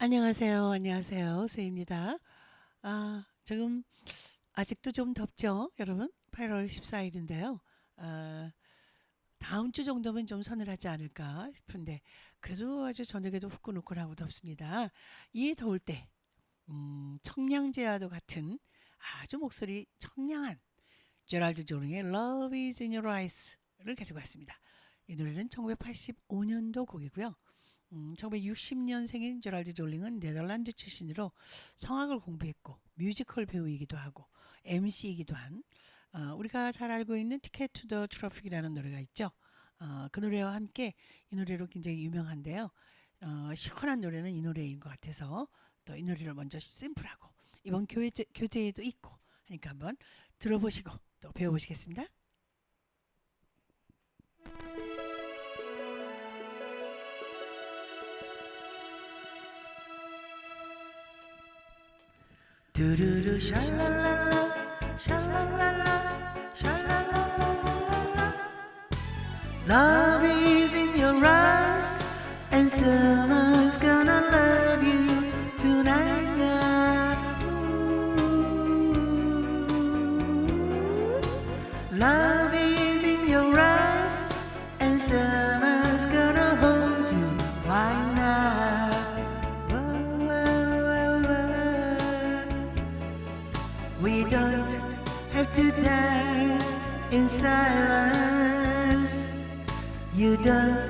안녕하세요. 안녕하세요. 세입니다. 아, 지금 아직도 좀 덥죠, 여러분? 8월 14일인데요. 아, 다음 주 정도면 좀 서늘하지 않을까 싶은데 그래도 아주 저녁에도 후끈후끈하고 덥습니다. 이 더울 때 음, 청량제와도 같은 아주 목소리 청량한 제랄드 조링의 Love is in your eyes를 가지고 왔습니다. 이 노래는 1985년도 곡이고요. 음, 1960년생인 제랄드 졸링은 네덜란드 출신으로 성악을 공부했고 뮤지컬 배우이기도 하고 MC이기도 한 어, 우리가 잘 알고 있는 티켓 투 더 트러픽이라는 노래가 있죠. 어, 그 노래와 함께 이 노래로 굉장히 유명한데요. 어, 시원한 노래는 이 노래인 것 같아서 또 이 노래를 먼저 심플하고 이번 교재, 교재에도 있고 하니까 한번 들어보시고 또 배워보시겠습니다. 두루루 샬랄랄라 샬랄랄라 샬랄랄랄랄라 Love is in your eyes and someone's gonna love you tonight Love is in your eyes and someone's We don't have to dance in silence. You don't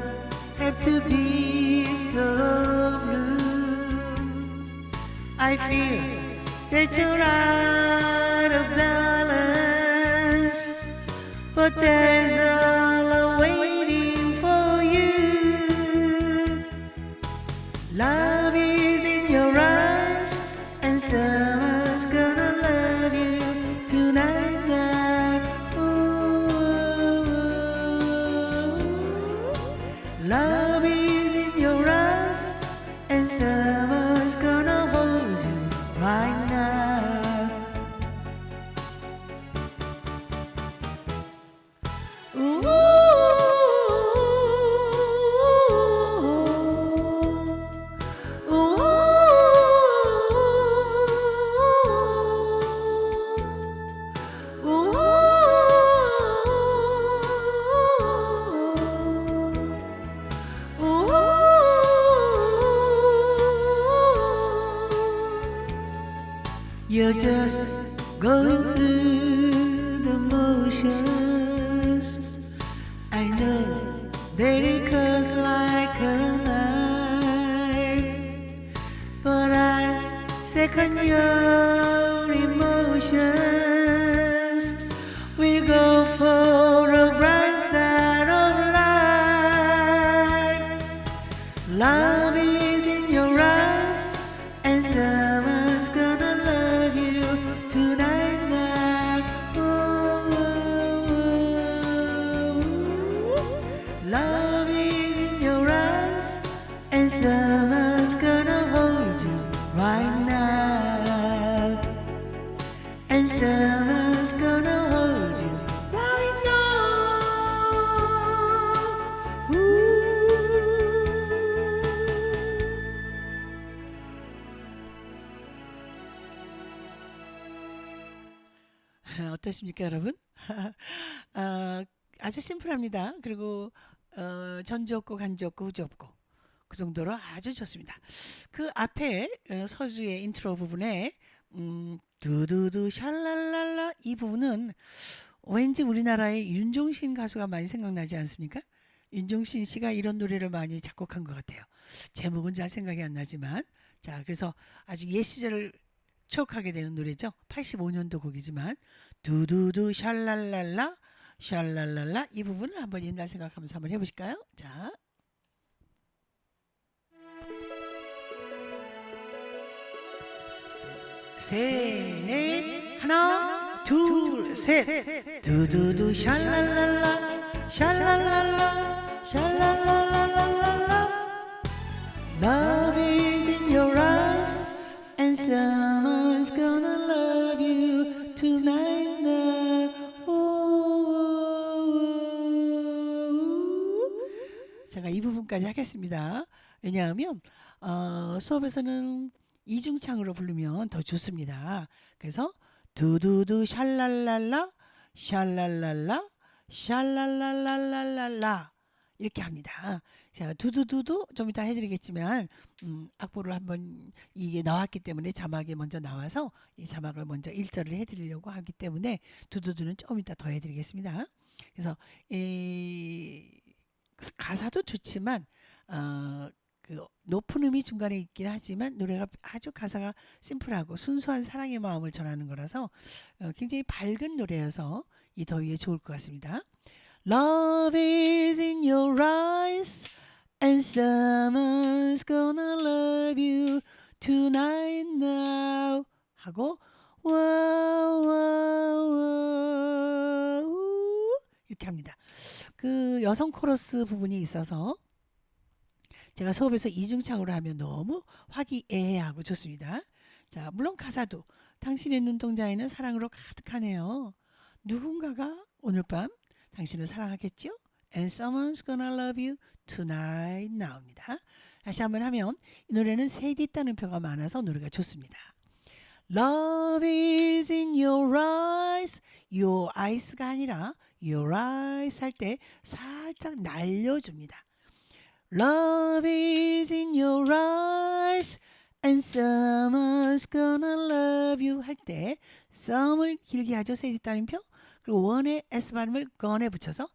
have to be so blue. I feel that you're out of balance, but there's all Jesus. 어떠십니까, 여러분? 아, 아주 심플합니다. 그리고 어, 전주 없고 간주 없고 후주 없고 그 정도로 아주 좋습니다. 그 앞에 어, 서주의 인트로 부분에 음, 두두두 샬랄랄라 이 부분은 왠지 우리나라의 윤종신 가수가 많이 생각나지 않습니까? 윤종신 씨가 이런 노래를 많이 작곡한 것 같아요. 제목은 잘 생각이 안 나지만 자 그래서 아주 옛 시절을 추억하게 되는 노래죠. 85년도 곡이지만 두두두 샬랄랄라 샬랄랄라 이 부분을 한번 옛날 생각하면서 한번 해보실까요? 자. 셋, 넷, 하나, 둘, 셋. 두두두 샬랄랄라, 샬랄랄라, 샬랄랄랄랄라. Love is in your eyes, and someone's gonna love 제가 이 부분까지 하겠습니다. 왜냐하면 어, 수업에서는 이중창으로 부르면 더 좋습니다. 그래서 두두두 샬랄랄라 샬랄랄라 샬랄랄랄랄라 이렇게 합니다. 자, 두두두도 좀 이따 해드리겠지만 음, 악보를 한번 이게 나왔기 때문에 자막이 먼저 나와서 이 자막을 먼저 일절을 해드리려고 하기 때문에 두두두는 좀 이따 더 해드리겠습니다. 그래서 이 가사도 좋지만 어, 그 높은 음이 중간에 있긴 하지만 노래가 아주 가사가 심플하고 순수한 사랑의 마음을 전하는 거라서 어, 굉장히 밝은 노래여서 이 더위에 좋을 것 같습니다. Love is in your eyes and someone's gonna love you tonight now 하고 wow 이렇게 합니다. 그 여성 코러스 부분이 있어서 제가 수업에서 이중창으로 하면 너무 화기애애하고 좋습니다. 자, 물론 가사도 당신의 눈동자에는 사랑으로 가득하네요. 누군가가 오늘 밤 당신을 사랑하겠죠? And someone's gonna love you tonight 나옵니다. 다시 한번 하면 이 노래는 세디 따는표가 많아서 노래가 좋습니다. Love is in your eyes. Your eyes가 아니라 your eyes 할 때 살짝 날려줍니다. Love is in your eyes and someone's gonna love you 할 때 some을 길게 하죠. 세디 따님표. 그리고 원에 s 발음을 gon에 붙여서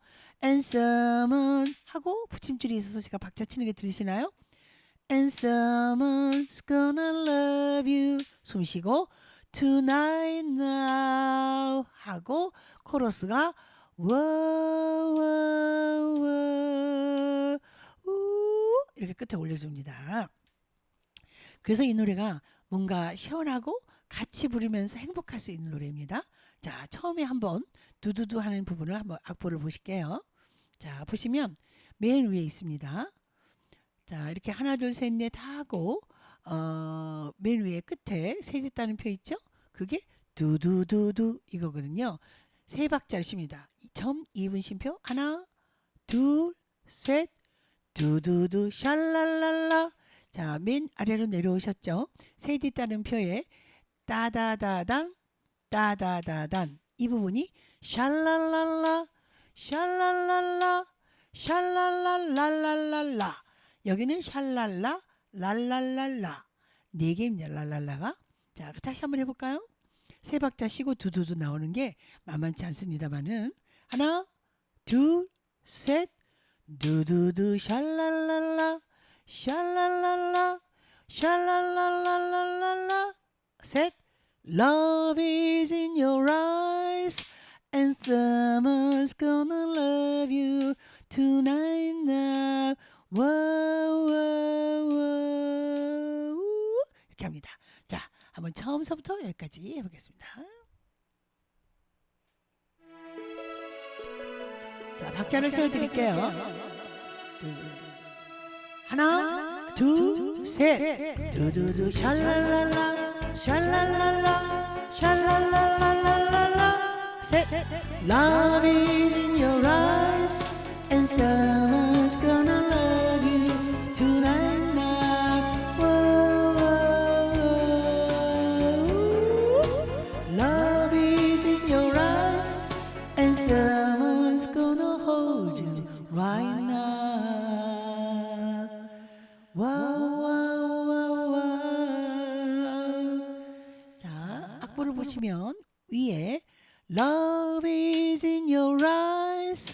and someone 하고 붙임줄이 있어서 제가 박자 치는 게 들리시나요? And someone's gonna love you 숨 쉬고 tonight now 하고 코러스가 wow, 우 이렇게 끝에 올려줍니다. 그래서 이 노래가 뭔가 시원하고 같이 부르면서 행복할 수 있는 노래입니다. 자, 처음에 한번 두두두 하는 부분을 한번 악보를 보실게요. 자, 보시면 맨 위에 있습니다. 자, 이렇게 하나, 둘, 셋, 넷 하고 어, 맨 위에 끝에 세졌다는 표 있죠? 그게 두두두두 이거거든요. 세 박자를 씁니다. 점 2분 쉼표? 하나, 둘, 셋, 두두두 샬랄랄라. 자, 맨 아래로 내려오셨죠? 세디 따른 표에 따다다당 따다다단 이 부분이 샬랄랄라 샬랄랄라 샬랄랄랄랄랄라. 여기는 샬랄라 랄랄랄라. 네 개입니다 랄랄라가. 자 다시 한번 해볼까요? 세 박자 쉬고 두두두 나오는 게 만만치 않습니다만은 하나 둘 셋 두두두 샬랄랄라 샬랄랄라 샬랄랄랄랄라 셋 Love is in your eyes and someone's gonna love you tonight now wow, wow, wow. 이렇게 합니다 자 한번 처음서부터 여기까지 해보겠습니다 자 박자를 세워드릴게요 둘, 하나 둘 셋 두두두 샬랄랄라 샬랄랄라 샬랄랄랄랄라 셋 Love is in your eyes and someone's gonna love you tonight. Love is in your eyes and someone's 보시면 위에 Love is in your eyes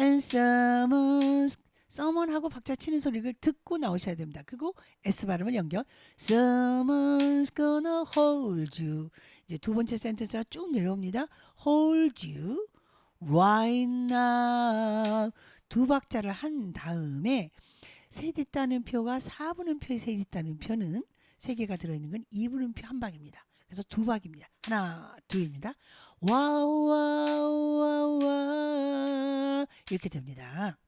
and someone's someone 하고 박자 치는 소리를 듣고 나오셔야 됩니다. 그리고 S 발음을 연결. Someone's gonna hold you. 이제 두 번째 센텐스가 쭉 내려옵니다. Hold you right now. 두 박자를 한 다음에 세디 따는 표가 4분음표의 세디 따는 표는 세 개가 들어있는 건 2분음표 한 방입니다. 그래서 두 박입니다. 하나, 둘입니다. 와우, 와우, 와우, 와 이렇게 됩니다.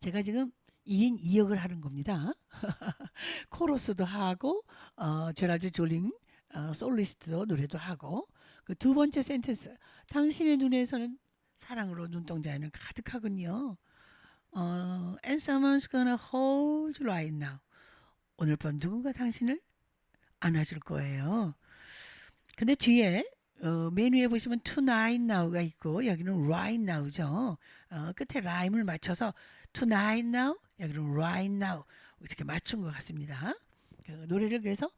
제가 지금 2인 2역을 하는 겁니다. 코러스도 하고, 어, 제랄드 졸링 어, 솔리스트도 노래도 하고, 그 두 번째 센텐스, 당신의 눈에서는 사랑으로 눈동자에는 가득하군요. 어, and someone's gonna hold right now. 오늘 밤 누군가 당신을 안아줄 거예요. 근데 뒤에 어, 메뉴에 보시면 tonight now가 있고 여기는 right now죠. 어, 끝에 라임을 맞춰서 tonight now 여기는 right now 이렇게 맞춘 것 같습니다. 그 노래를 그래서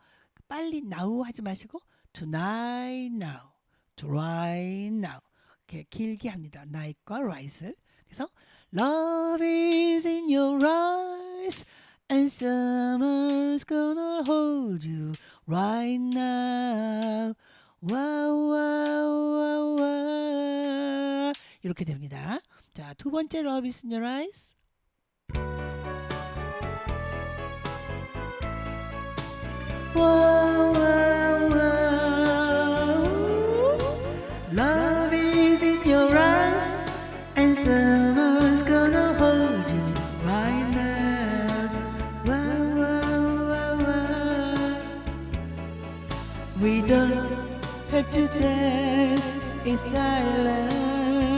빨리 now 하지 마시고 tonight now, right now 이렇게 길게 합니다. night과 right을 그래서 love is in your eyes and someone's gonna hold you right now. wow, wow, wow, wow. 이렇게 됩니다. 자, 두 번째 love is in your eyes. wow, wow, wow. Love is in your eyes and someone's In silence.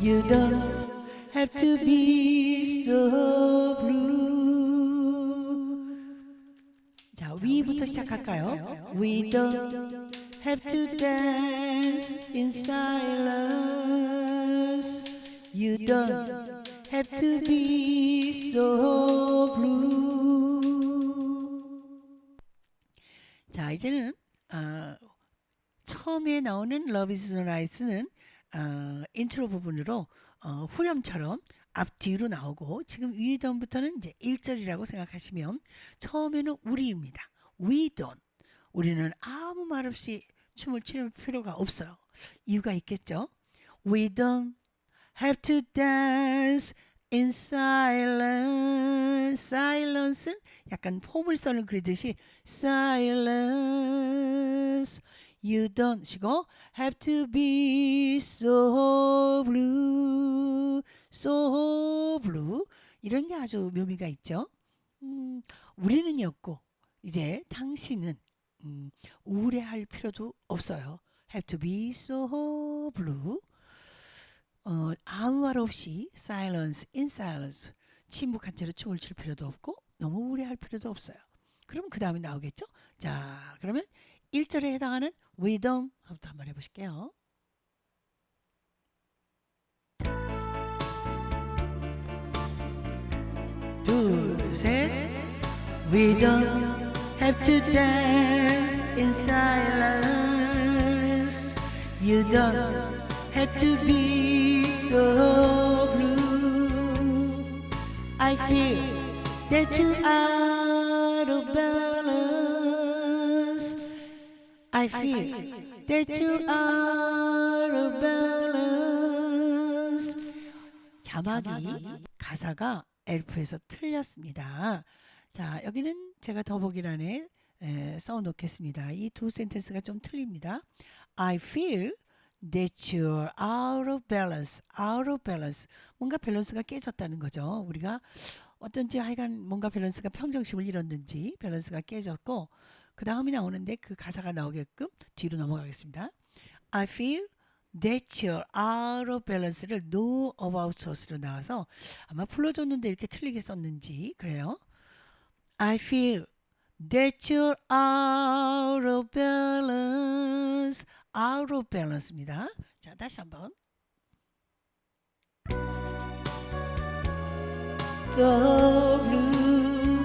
You don't have to be so blue. 자, 위부터 시작할까요? We don't have to dance in silence. You don't have to be so blue. 자, 이제는 어, 처음에 나오는 Love is Right는 어, 인트로 부분으로 어, 후렴처럼 앞뒤로 나오고 지금 위 don't 부터는 이제 1절이라고 생각하시면 처음에는 우리입니다. We don't. 우리는 아무 말 없이 춤을 추는 필요가 없어요. 이유가 있겠죠? We don't have to dance in silence. silence는 약간 포물선을 그리듯이 silence. You don't 시고 have to be so blue, so blue 이런 게 아주 묘미가 있죠. 음, 우리는였고 이제 당신은 음, 우울해할 필요도 없어요. Have to be so blue. 어, 아무 말 없이 silence, in silence. 침묵한 채로 춤을 출 필요도 없고 너무 우울해할 필요도 없어요. 그럼 그 다음에 나오겠죠? 자, 그러면 1절에 해당하는 부터 한번 해보실게요. 둘, 셋. We don't have to dance in silence. You don't have to be so blue. I feel that you out of I feel that you are of balance. 자막이 가사가 엘프에서 틀렸습니다. 자, 여기는 제가 더보기란에 에, 써놓겠습니다. 이 두 센텐스가 좀 틀립니다. I feel that you're out of balance. out of balance. 뭔가 밸런스가 깨졌다는 거죠. 우리가 어쩐지 하여간 뭔가 밸런스가 평정심을 잃었는지 밸런스가 깨졌고 그 다음이 나오는데 그 가사가 나오게끔 뒤로 넘어가겠습니다. I feel that you're out of balance를 know about us로 나와서 아마 불러줬는데 이렇게 틀리게 썼는지 그래요. I feel that you're out of balance, out of balance입니다. 자, 다시 한번. So blue,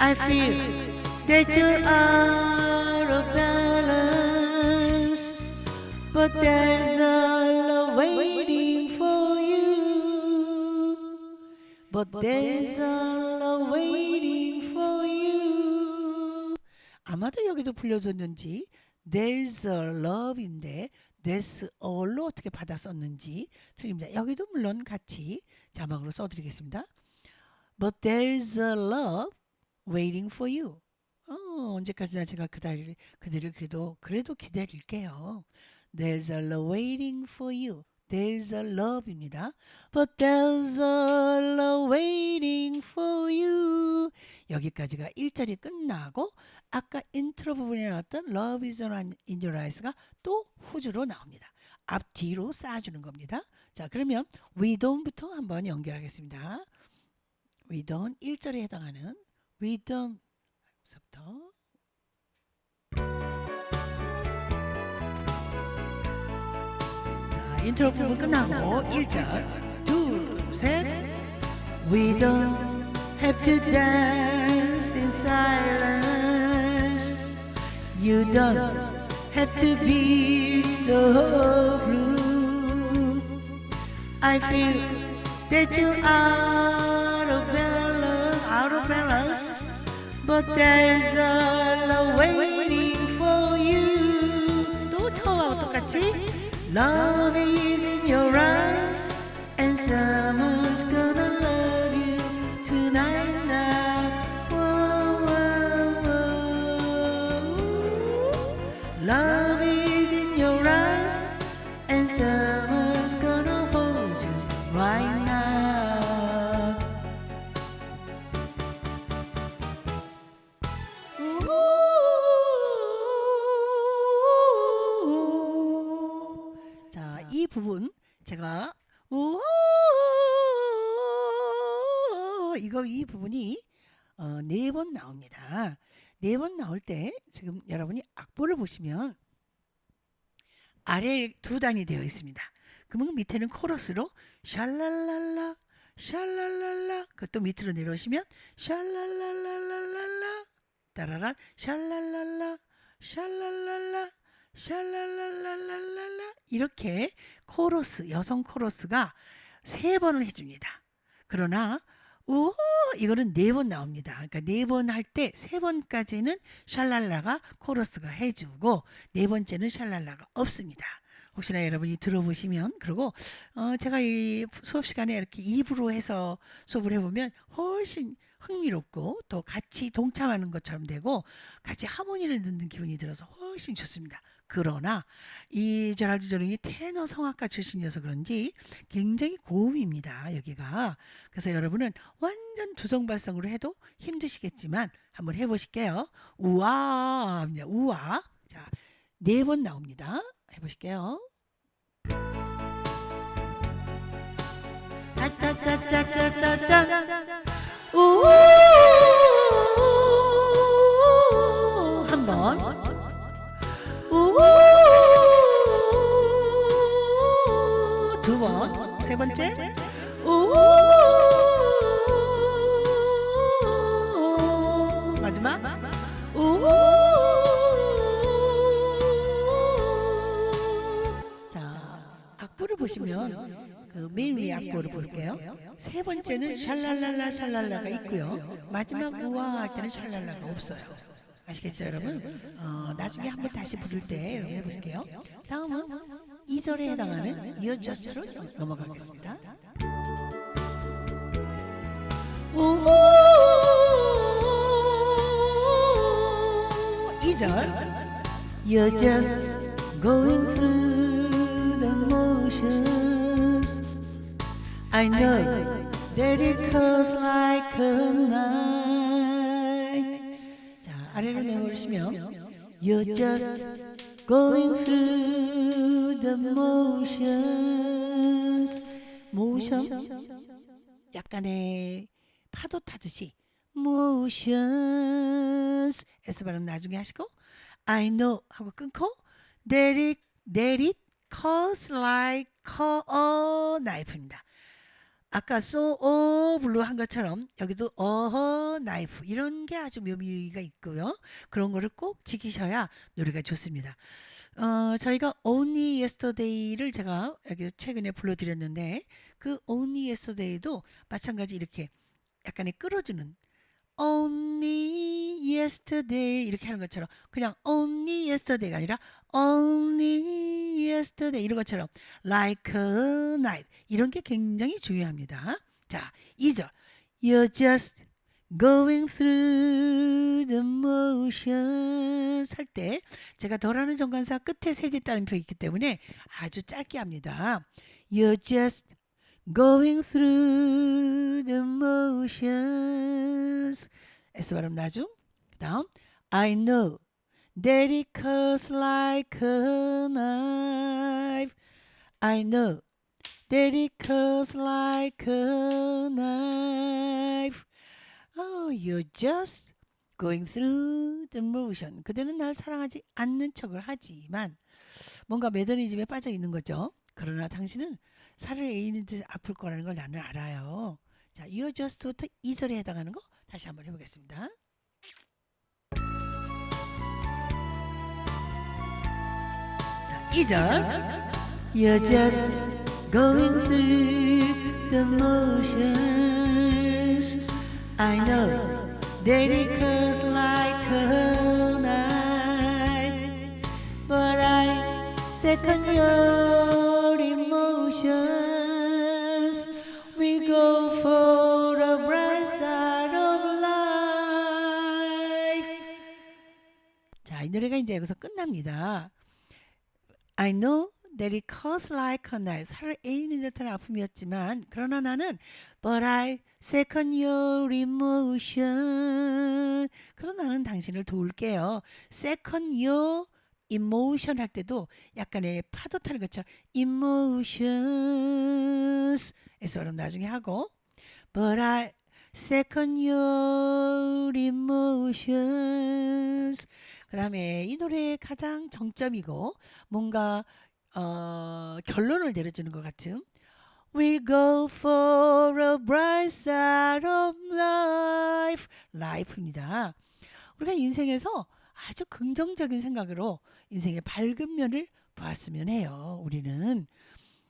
I feel that you're out of balance, but there's a love waiting for you. But there's a love waiting for you. 아마도 여기도 불려줬는지 there's a love인데 there's all로 어떻게 받아 썼는지 틀립니다. 여기도 물론 같이 자막으로 써드리겠습니다. But there's a love waiting for you. 어, 언제까지나 제가 그다리를 그들을 그래도 그래도 기다릴게요. There's a love waiting for you. There's a love입니다. But there's a love waiting for you. 여기까지가 1절이 끝나고 아까 인트로 부분에 나왔던 Love is in your eyes가 또 후주로 나옵니다. 앞뒤로 쌓아주는 겁니다. 자, 그러면 we don't부터 한번 연결하겠습니다. we don't 1절에 해당하는 we don't 부터 자, 인트로 부분 끝나고 1절 둘, 셋 We don't have to dance in silence You don't have to be so rude I feel that you are out of balance, out of balance But there's a love waiting for you 또 처음하고 똑같이 Love is in your eyes And someone's gonna love you tonight now Whoa, whoa, whoa. Love is in your eyes And someone's 이거 이 부분이 어, 네 번 나옵니다. 네 번 나올 때 지금 여러분이 악보를 보시면 아래 두 단이 되어 있습니다. 그러면 밑에는 코러스로 샬랄랄라 샬랄랄라 그또 밑으로 내려오시면 샬랄랄랄랄라 따라라 샬랄랄라 샬랄랄라 샬랄랄랄랄라 이렇게 코러스 여성 코러스가 세 번을 해줍니다. 그러나 오 이거는 네 번 나옵니다. 그러니까 네 번 할 때 세 번까지는 샬랄라가 코러스가 해주고 네 번째는 샬랄라가 없습니다. 혹시나 여러분이 들어보시면 그리고 어 제가 이 수업 시간에 이렇게 입으로 해서 수업을 해보면 훨씬 흥미롭고 또 같이 동참하는 것처럼 되고 같이 하모니를 듣는 기분이 들어서 훨씬 좋습니다. 그러나 이 제랄드 조링이 테너 성악가 출신이어서 그런지 굉장히 고음입니다. 여기가. 그래서 여러분은 완전 두성 발성으로 해도 힘드시겠지만 한번 해보실게요. 우아, 우아. 자, 네 번 나옵니다. 해보실게요. 짜짜짜짜짜짜짜 우 한번 두 번, 세 번째. 우 마지막. 우 자, 악보를 보시면 그 맨 위에 악보를 볼게요. 세 번째는 샬랄랄라 샬랄라가 있고요. 마지막 우와 할 때는 샬랄라가 없어요. 아시겠죠, 여러분? 어, 나중에 한번 다시 부를 때 여러분 해보실게요. 다음은 2절에 해당하는 You're Just로 넘어가겠습니다. 오, 2절 You're just going through the motions I know that it comes like a knife 자, 아래로 내려오시면 You're just going through the motions motion 약간의 파도 타듯이 motions S 발음 나중에 하시고 I know 하고 끊고 that it, that it cuts like a knife입니다. 아까 so 어 블루 한 것처럼 여기도 어허 나이프 이런 게 아주 묘미가 있고요. 그런 거를 꼭 지키셔야 노래가 좋습니다. 어, 저희가 Only Yesterday를 제가 여기 최근에 불러드렸는데 그 Only Yesterday도 마찬가지 이렇게 약간의 끌어주는 Only Yesterday 이렇게 하는 것처럼 그냥 Only Yesterday가 아니라 Only Yesterday 이런 것처럼 Like a knife 이런 게 굉장히 중요합니다. 자, 2절 You're just going through the motions 할 때 제가 덜하는 정관사 끝에 세제 따른 표기 있기 때문에 아주 짧게 합니다. You're just going through the motions S 발음 나중 그 다음 I know that it cuts like a knife I know that it cuts like a knife. Oh, you're just going through the motion. 그대는 날 사랑하지 않는 척을 하지만 뭔가 매너리즘에 빠져 있는 거죠. 그러나 당신은 살을 에이는 듯 아플 거라는 걸 나는 알아요. 자, you're just부터 2절에 해당하는 거 다시 한번 해보겠습니다. 자, 2절. You're just going through the motions. I know that it cuts like a knife, but I second your emotions. We go for the bright side of life. 자, 이 노래가 이제 여기서 끝납니다. I know that it cuts like a knife. 살을 에이는 듯한 아픔이었지만, 그러나 나는 But I second your emotion. 그러나 나는 당신을 도울게요. Second your emotion 할 때도 약간의 파도 타는 것처럼 emotions 에서 그럼 나중에 하고 But I second your emotions 그 다음에 이 노래의 가장 정점이고 뭔가 어, 결론을 내려주는 것 같은 We go for a bright side of life. life입니다. 우리가 인생에서 아주 긍정적인 생각으로 인생의 밝은 면을 보았으면 해요. 우리는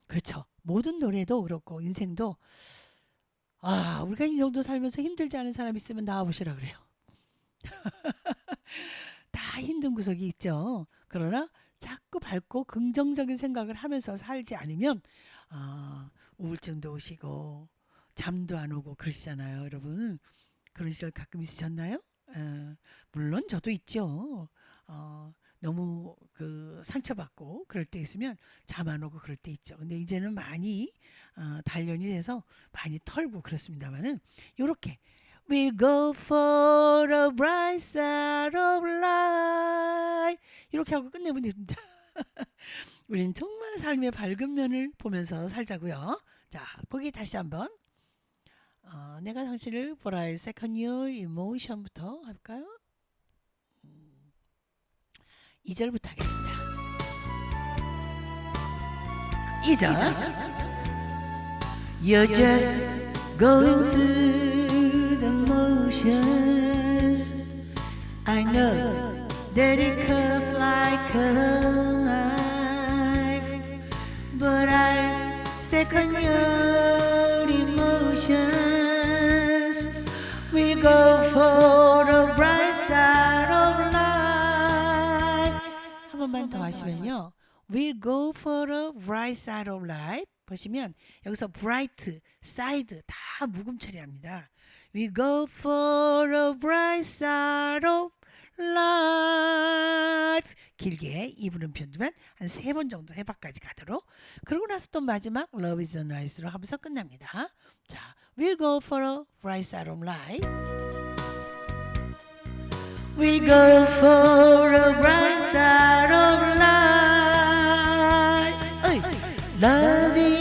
그렇죠. 모든 노래도 그렇고 인생도 아 우리가 이 정도 살면서 힘들지 않은 사람 있으면 나와 보시라 그래요. 다 힘든 구석이 있죠. 그러나 자꾸 밝고 긍정적인 생각을 하면서 살지 않으면 아, 우울증도 오시고 잠도 안 오고 그러시잖아요, 여러분. 그런 시절 가끔 있으셨나요? 어, 물론 저도 있죠. 어, 너무 그 상처받고 그럴 때 있으면 잠 안 오고 그럴 때 있죠. 근데 이제는 많이 어, 단련이 돼서 많이 털고 그렇습니다만은 요렇게 We go for a bright side of life 이렇게 하고 끝내면 됩니다. 우리는 정말 삶의 밝은 면을 보면서 살자고요. 자, 보기 다시 한번. 어, 내가 당신을 보라의 second your emotion부터 할까요? 음, 2절부터 하겠습니다. 2절. You're just going through the motions. I know that it cuts like a knife, but I second your emotions. We go 하시면요. We go for the bright side of life. 보시면 여기서 bright, side 다 묵음 처리합니다. We go for the bright side of life. 길게 이 부분편 두면 한세 번 정도 해박까지 가도록. 그러고 나서 또 마지막 love is a nice로 하면서 끝납니다. 자, we'll go for a bright side of life. We go for a bright side of life. Love you.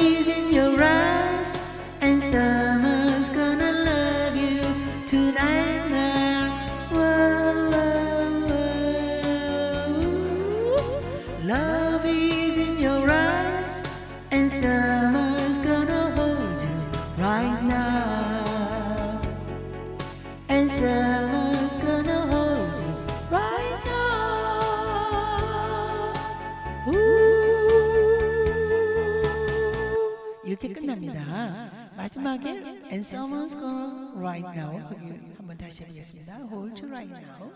이렇게 끝납니다. 마지막에 and someone's gonna right now 거기 한번 다시 해보겠습니다. Hold you right now.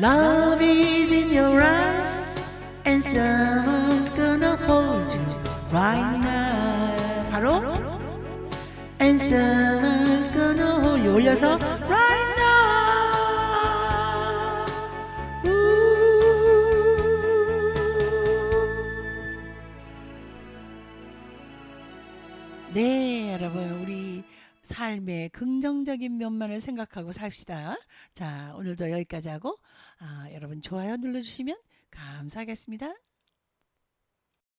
Love is in your eyes, and someone's gonna hold you right now. 바로 and someone's gonna hold you 올려서 right now. 네, 여러분 우리 삶의 긍정적인 면만을 생각하고 삽시다. 자, 오늘도 여기까지 하고 아, 여러분 좋아요 눌러주시면 감사하겠습니다.